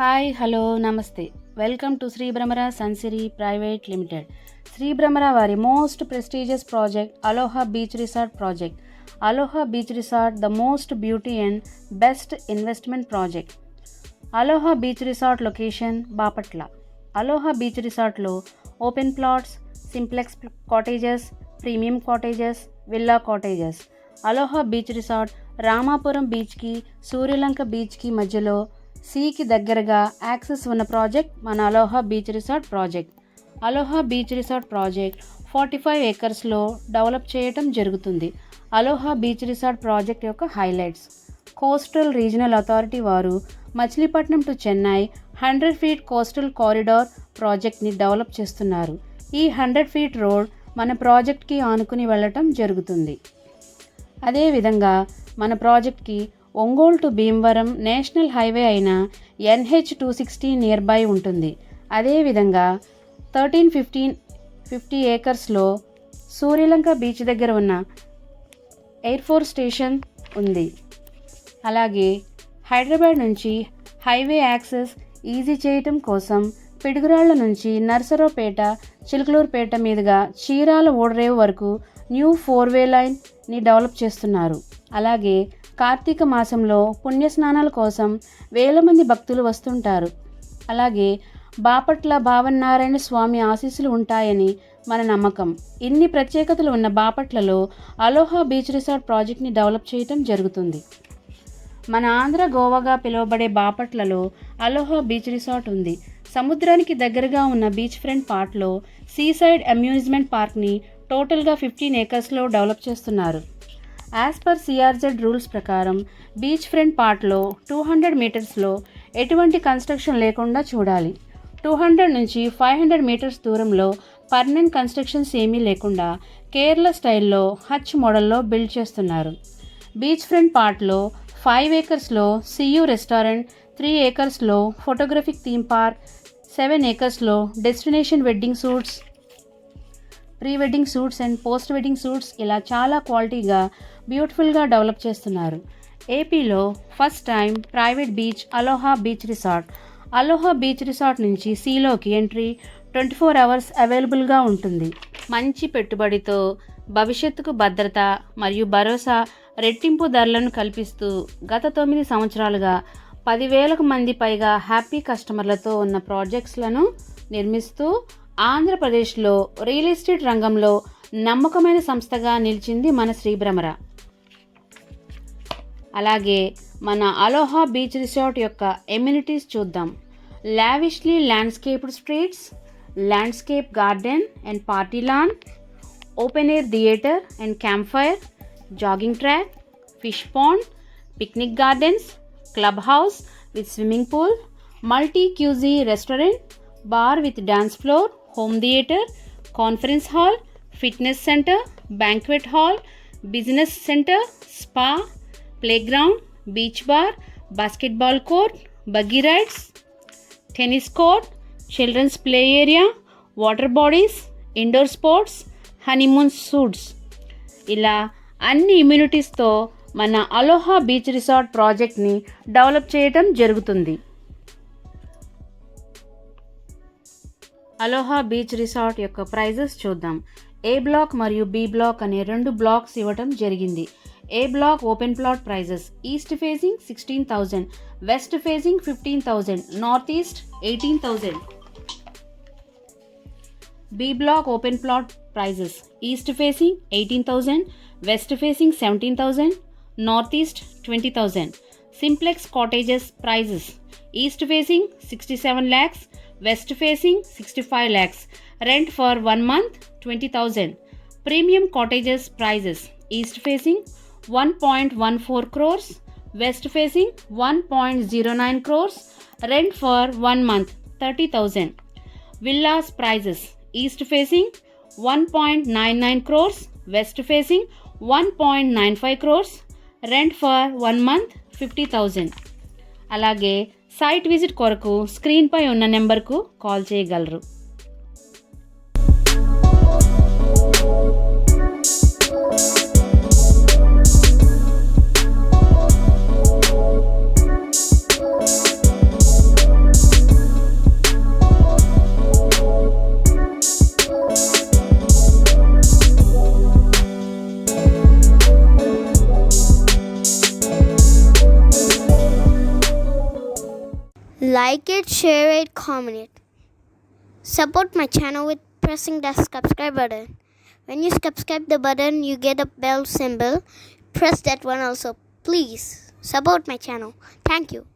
Hi hello నమస్తే. Welcome to Sri Bhramara Sunsiri private limited. Sri Bhramara వారి most prestigious project Aloha beach resort project. Aloha beach resort the most beauty and best investment project. Aloha beach resort location Bapatla. Aloha beach రిసార్ట్లో open plots simplex cottages premium cottages villa cottages. Aloha beach resort Ramapuram బీచ్కి సూర్యలంక బీచ్కి మధ్యలో సీకి దగ్గరగా access ఉన్న project మన Aloha beach resort project. Aloha beach resort project forty five ఏకర్స్లో develop చేయటం జరుగుతుంది. Aloha beach resort project యొక్క highlights. Coastal regional authority వారు Machilipatnam to Chennai hundred feet coastal corridor ప్రాజెక్ట్ని డెవలప్ చేస్తున్నారు. ఈ హండ్రెడ్ ఫీట్ రోడ్ మన ప్రాజెక్ట్కి ఆనుకుని వెళ్ళటం జరుగుతుంది. అదేవిధంగా మన ప్రాజెక్ట్కి Ongole to Bhimavaram national highway అయిన NH two sixty near by ఉంటుంది. అదేవిధంగా థర్టీన్ ఫిఫ్టీన్ ఫిఫ్టీ ఏకర్స్లో సూర్యలంక బీచ్ దగ్గర ఉన్న ఎయిర్ ఫోర్స్ స్టేషన్ ఉంది. అలాగే హైదరాబాద్ నుంచి హైవే యాక్సెస్ ఈజీ చేయటం కోసం పిడుగురాళ్ళ నుంచి నర్సరావుపేట చిలుకలూరుపేట మీదుగా చీరాల ఓడరేవు వరకు న్యూ ఫోర్ వే లైన్ని డెవలప్ చేస్తున్నారు. అలాగే కార్తీక మాసంలో పుణ్యస్నానాల కోసం వేల మంది భక్తులు వస్తుంటారు. అలాగే బాపట్ల భావన్నారాయణ స్వామి ఆశీస్సులు ఉంటాయని మన నమ్మకం. ఇన్ని ప్రత్యేకతలు ఉన్న బాపట్లలో అలోహా బీచ్ రిసార్ట్ ప్రాజెక్ట్ని డెవలప్ చేయటం జరుగుతుంది. మన ఆంధ్ర గోవాగా పిలువబడే బాపట్లలో అలోహా బీచ్ రిసార్ట్ ఉంది. సముద్రానికి దగ్గరగా ఉన్న బీచ్ ఫ్రంట్ పార్ట్లో సీసైడ్ అమ్యూజ్మెంట్ పార్క్ని టోటల్గా ఫిఫ్టీన్ ఏకర్స్లో డెవలప్ చేస్తున్నారు. యాజ్ పర్ సిఆర్జెడ్ రూల్స్ ప్రకారం బీచ్ ఫ్రంట్ పార్ట్లో టూ హండ్రెడ్ మీటర్స్లో ఎటువంటి కన్స్ట్రక్షన్ లేకుండా చూడాలి. టూ హండ్రెడ్ నుంచి ఫైవ్ హండ్రెడ్ మీటర్స్ దూరంలో పర్మనెంట్ కన్స్ట్రక్షన్స్ ఏమీ లేకుండా కేరళ స్టైల్లో హచ్ మోడల్లో బిల్డ్ చేస్తున్నారు. బీచ్ ఫ్రంట్ పార్ట్లో ఫైవ్ ఏకర్స్లో సియూ రెస్టారెంట్ త్రీ ఏకర్స్లో photographic theme park seven ఏకర్స్లో destination wedding suites pre wedding suites and post wedding suites ఇలా చాలా క్వాలిటీగా బ్యూటిఫుల్గా డెవలప్ చేస్తున్నారు. ఏపీలో first time private beach Aloha beach resort. Aloha beach resort నుంచి సీలోకి ఎంట్రీ ట్వంటీ ఫోర్ అవర్స్ అవైలబుల్గా ఉంటుంది. మంచి పెట్టుబడితో భవిష్యత్తుకు భద్రత మరియు భరోసా రెట్టింపు ధరలను కల్పిస్తూ గత తొమ్మిది సంవత్సరాలుగా పదివేలకు మంది పైగా హ్యాపీ కస్టమర్లతో ఉన్న ప్రాజెక్ట్స్లను నిర్మిస్తూ ఆంధ్రప్రదేశ్లో రియల్ ఎస్టేట్ రంగంలో నమ్మకమైన సంస్థగా నిలిచింది మన శ్రీభ్రమర. అలాగే మన అలోహా బీచ్ రిసార్ట్ యొక్క ఎమ్యూనిటీస్ చూద్దాం. Lavishly landscaped streets landscape garden and party lawn open air theatre and camp fire jogging track fish pond picnic gardens club house with swimming pool multi cuisine restaurant bar with dance floor home theatre conference hall fitness centre banquet hall business centre spa playground beach bar basketball court buggy rides tennis court children's play area water bodies indoor sports honeymoon suites ఇలా అన్ని ఇమ్యూనిటీస్తో మన Aloha beach resort project develop చేయటం జరుగుతుంది. Aloha beach resort యొక్క prices చూద్దాం. A block మరియు B block అనే రెండు బ్లాక్స్ ఇవ్వటం జరిగింది. A block open plot prices? East facing sixteen thousand west facing fifteen thousand north east eighteen thousand. B block open plot prices? East facing eighteen thousand west facing seventeen thousand north east twenty thousand. Simplex cottages prices? East facing sixty seven lakhs west facing sixty five lakhs rent for one month twenty thousand premium cottages prices east facing one point one four crores west facing one point zero nine crores rent for one month thirty thousand villas prices east facing one point nine nine crores west facing one point nine five crores rent for one month fifty thousand అలాగే site visit కొరకు స్క్రీన్పై ఉన్న నెంబర్కు call చేయగలరు. Like it, share it, comment it. Support my channel with pressing the subscribe button. When you subscribe the button, you get a bell symbol. Press that one also. Please support my channel. Thank you.